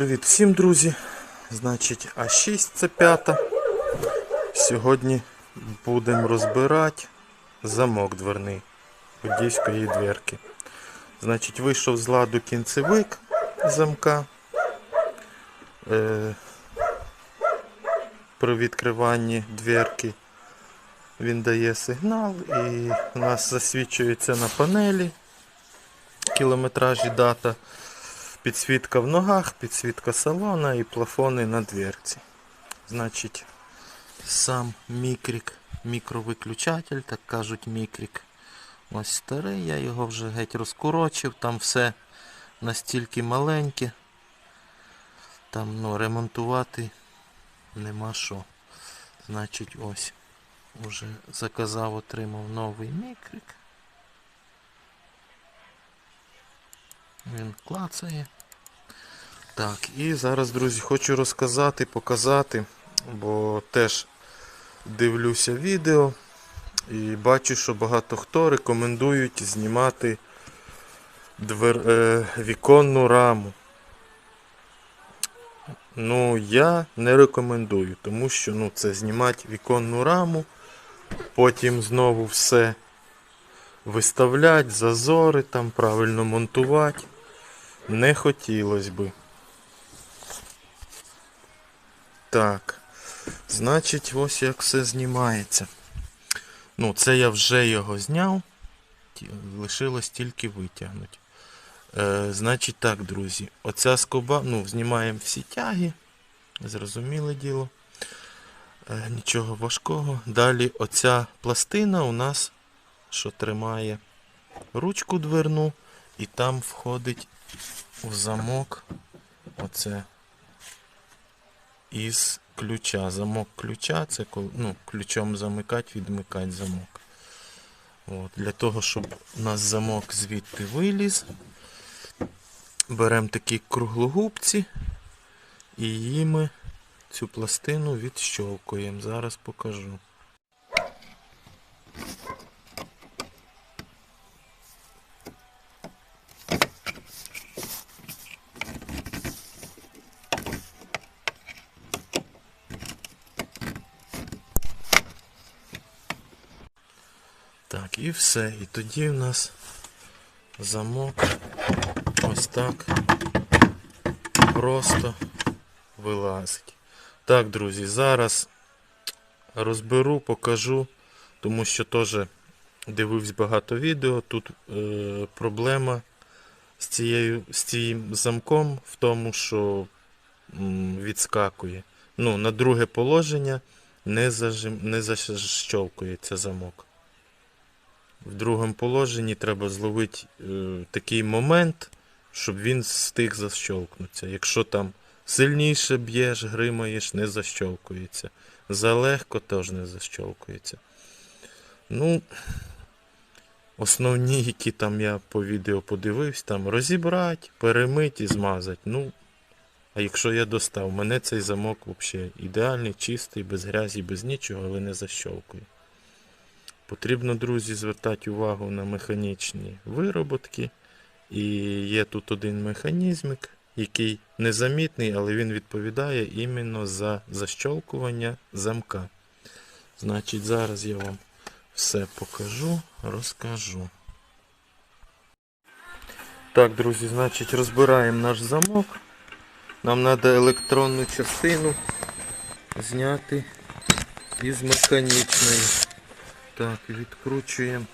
Привіт всім, друзі. Значить, А6 це п'ята. Сьогодні будемо розбирати замок дверний водійської дверки. Значить, вийшов з ладу кінцевик замка. Е, при відкриванні дверки він дає сигнал і у нас засвічується на панелі кілометражі дата. Підсвітка в ногах, підсвітка салона і плафони на дверці. Значить, сам мікрік, мікровиключатель, так кажуть мікрік. Ось старий, я його вже геть розкорочив, там все настільки маленьке. Там ну, ремонтувати нема що. Значить, ось. Уже заказав, отримав новий мікрік. Він клацає. Так, і зараз, друзі, хочу розказати, показати, бо теж дивлюся відео і бачу, що багато хто рекомендують знімати двер... е, віконну раму. Ну, я не рекомендую, тому що ну, це знімати віконну раму, потім знову все виставляти, зазори там, правильно монтувати. Не хотілося би. Так. Значить, ось як все знімається. Ну, це я вже його зняв. Лишилось тільки витягнути. Е, значить так, друзі. Оця скоба, ну, знімаємо всі тяги. Зрозуміле діло. Е, нічого важкого. Далі оця пластина у нас, що тримає ручку дверну, і там входить в замок оце із ключа. Замок ключа це ну, ключом замикати, відмикати замок. От, для того, щоб у нас замок звідти виліз, беремо такі круглогубці і їми цю пластину відщолкуємо. Зараз покажу. Так, і все. І тоді в нас замок ось так просто вилазить. Так, друзі, зараз розберу, покажу, тому що теж дивився багато відео. Тут е, проблема з, цією, з цим замком в тому, що м, відскакує. Ну, на друге положення не, зажим, не защолкується замок. В другому положенні треба зловити е, такий момент, щоб він встиг защолкнутися. Якщо там сильніше б'єш, гримаєш, не защолкується. Залегко теж не защолкується. Ну, основні, які там я по відео подивився, там розібрати, перемити і змазати. Ну, а якщо я достав, мене цей замок взагалі ідеальний, чистий, без грязі, без нічого, але не защолкує. Потрібно, друзі, звертати увагу на механічні вироботки. І є тут один механізмик, який незамітний, але він відповідає іменно за защолкування замка. Значить, зараз я вам все покажу, розкажу. Так, друзі, значить, розбираємо наш замок. Нам треба електронну частину зняти із механічної. Так, відкручуємо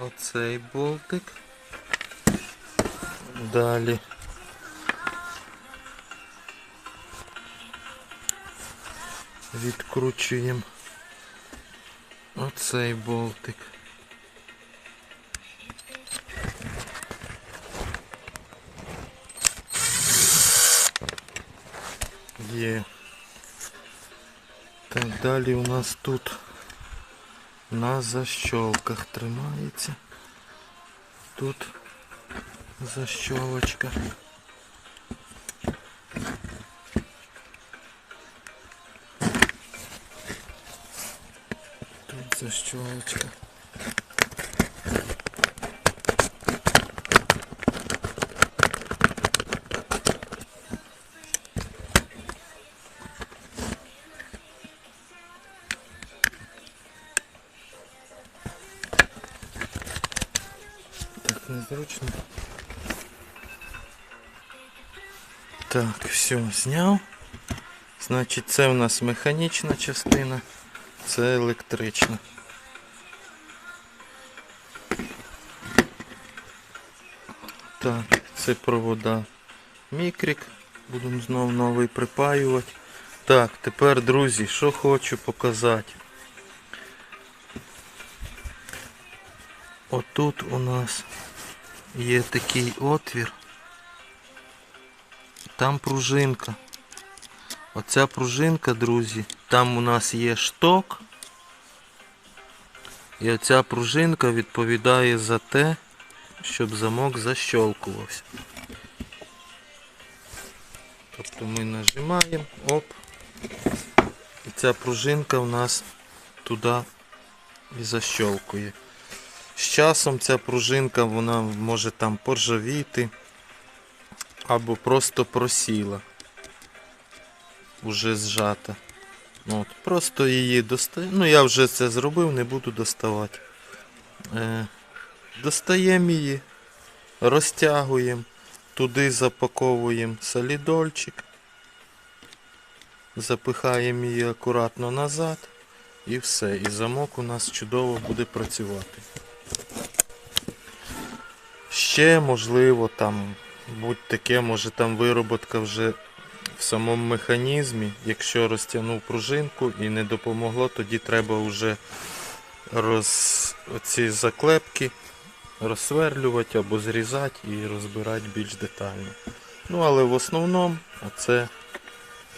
оцей болтик. Далі. Відкручуємо оцей болтик. Є. Так, далі у нас тут на защолках тримається. Тут защолочка. Тут защолочка. Так, все, зняв. Значить, це у нас механічна частина, це електрична. Так, це провода мікрік. Будемо знову новий припаювати. Так, тепер, друзі, що хочу показати. Отут у нас є такий отвір. Там пружинка. Оця пружинка, друзі, там у нас є шток. І оця пружинка відповідає за те, щоб замок защолкувався. Тобто ми нажимаємо, оп. І ця пружинка у нас туди і защолкує. З часом ця пружинка вона може там поржавіти або просто просіла. Уже зжата. Ну, От, просто її достаю. Ну я вже це зробив, не буду доставати. Е, достаємо її, розтягуємо, туди запаковуємо солідольчик, запихаємо її акуратно назад і все. І замок у нас чудово буде працювати. Ще можливо там будь таке, може там вироботка вже в самому механізмі. Якщо розтягнув пружинку і не допомогло, тоді треба вже роз... оці заклепки розсверлювати або зрізати і розбирати більш детально. Ну але в основному оце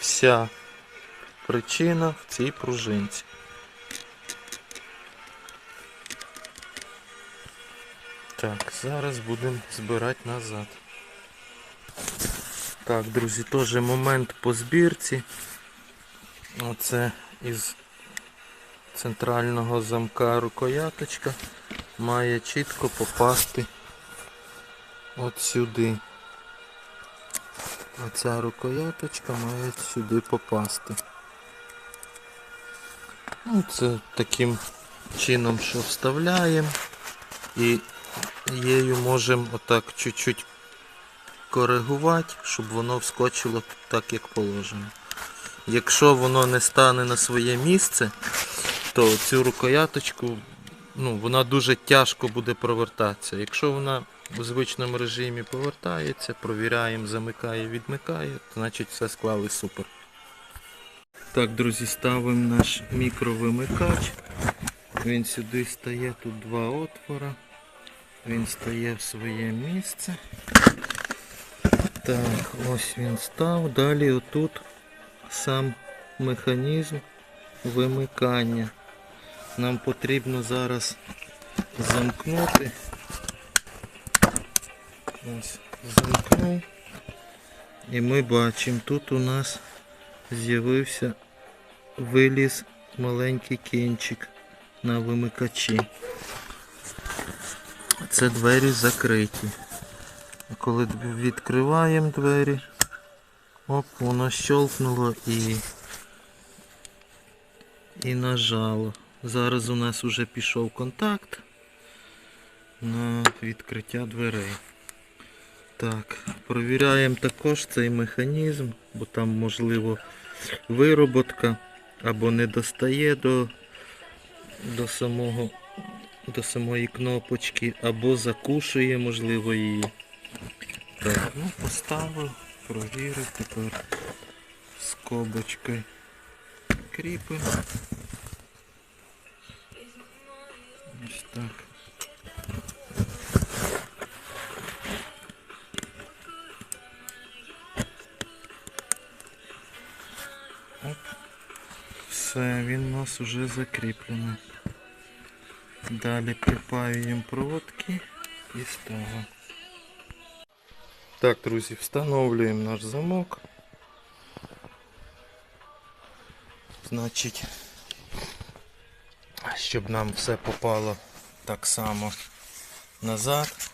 вся причина в цій пружинці. Так, зараз будемо збирати назад. Так, друзі, теж момент по збірці. Оце із центрального замка рукояточка має чітко попасти от сюди. Оця рукояточка має сюди попасти. Ну, це таким чином, що вставляємо і її можемо отак чуть-чуть коригувати, щоб воно вскочило так, як положено. Якщо воно не стане на своє місце, то цю рукояточку ну, вона дуже тяжко буде провертатися. Якщо вона у звичному режимі повертається, провіряємо, замикає, відмикає, значить все склали супер. Так, друзі, ставимо наш мікровимикач. Він сюди стає, тут два отвора. Він стає в своє місце. Так, ось він став. Далі отут сам механізм вимикання. Нам потрібно зараз замкнути. Ось, замкнув. І ми бачимо, тут у нас з'явився виліз маленький кінчик на вимикачі. Це двері закриті. Коли відкриваємо двері, оп, воно щелкнуло і, і нажало. Зараз у нас вже пішов контакт на відкриття дверей. Так, провіряємо також цей механізм, бо там можливо вироботка або не достає до, до самого до самої кнопочки, або закушує, можливо, її. Ну поставив, провірив, тепер скобочкою кріпимо. Ось так. Оп. Все, він у нас вже закріплений. Далі припаюємо проводки і ставимо. Так, друзі, встановлюємо наш замок. Значить, щоб нам все попало так само назад.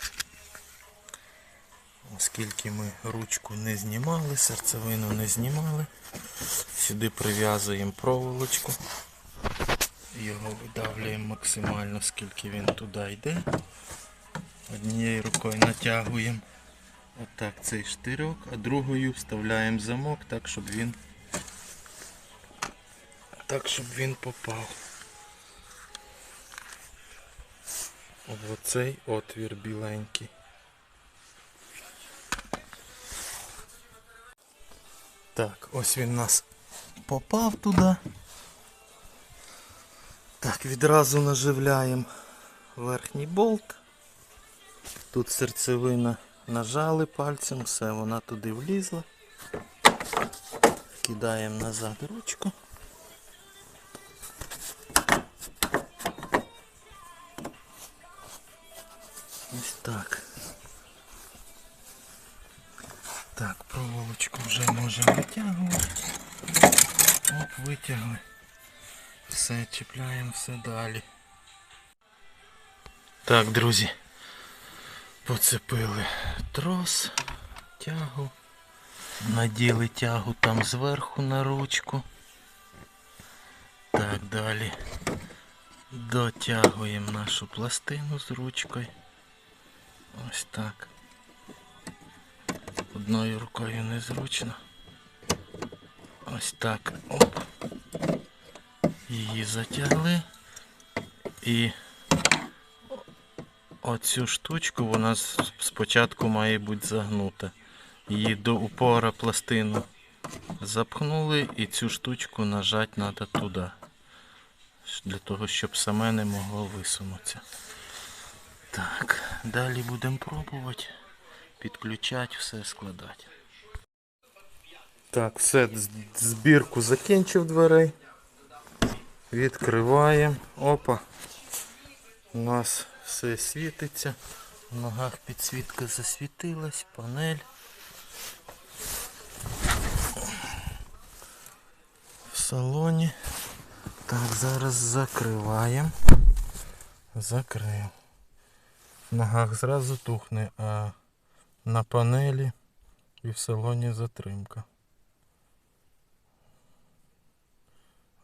Оскільки ми ручку не знімали, серцевину не знімали, сюди прив'язуємо проволочку. Його видавлюємо максимально, скільки він туди йде. Однією рукою натягуємо отак цей штирьок, а другою вставляємо замок так, щоб він так, щоб він попав. В оцей отвір біленький. Так, ось він нас попав туди. Так, відразу наживляємо верхній болт. Тут серцевина нажали пальцем, все, вона туди влізла. Кидаємо назад ручку. Ось так. Так, проволочку вже можемо витягувати. Оп, витягли. Все, чіпляємо все далі. Так, друзі. Поцепили трос, тягу. Наділи тягу там зверху на ручку. Так, далі. Дотягуємо нашу пластину з ручкою. Ось так. Одною рукою незручно. Ось так. Оп. Її затягли. І оцю штучку вона спочатку має бути загнута. Її до упора пластину запхнули і цю штучку нажати треба туди. Для того, щоб саме не могло висунутися. Так, далі будемо пробувати підключати, все складати. Так, все, збірку закінчив дверей. Відкриваємо. Опа. У нас все світиться. В ногах підсвітка засвітилась, панель. В салоні. Так, зараз закриваємо. Закрив. В ногах зразу тухне, а на панелі і в салоні затримка.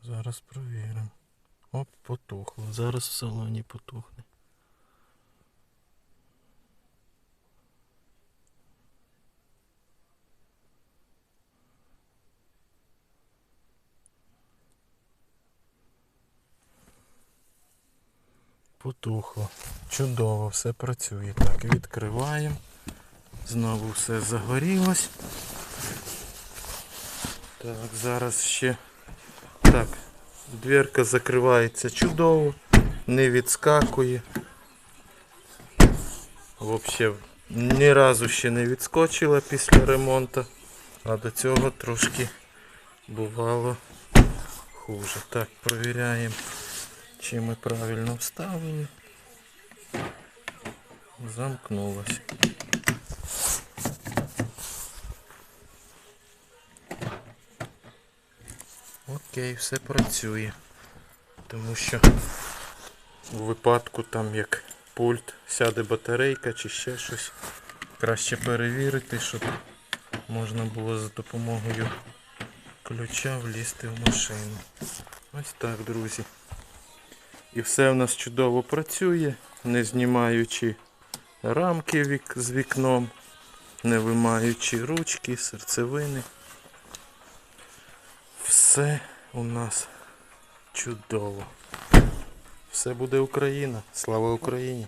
Зараз провіримо. Оп, потухло. Зараз в салоні потухне. Потухло. Чудово, все працює. Так, відкриваємо. Знову все загорілось. Так, зараз ще. Так, дверка закривається чудово, не відскакує. Взагалі, ні разу ще не відскочила після ремонту, а до цього трошки бувало хуже. Так, провіряємо, чи ми правильно вставили. Замкнулося. Окей, все працює. Тому що у випадку там як пульт сяде батарейка чи ще щось, краще перевірити, щоб можна було за допомогою ключа влізти в машину. Ось так, друзі. І все в нас чудово працює, не знімаючи рамки вік- з вікном, не вимаючи ручки, серцевини. Все у нас чудово. Все буде Україна. Слава Україні!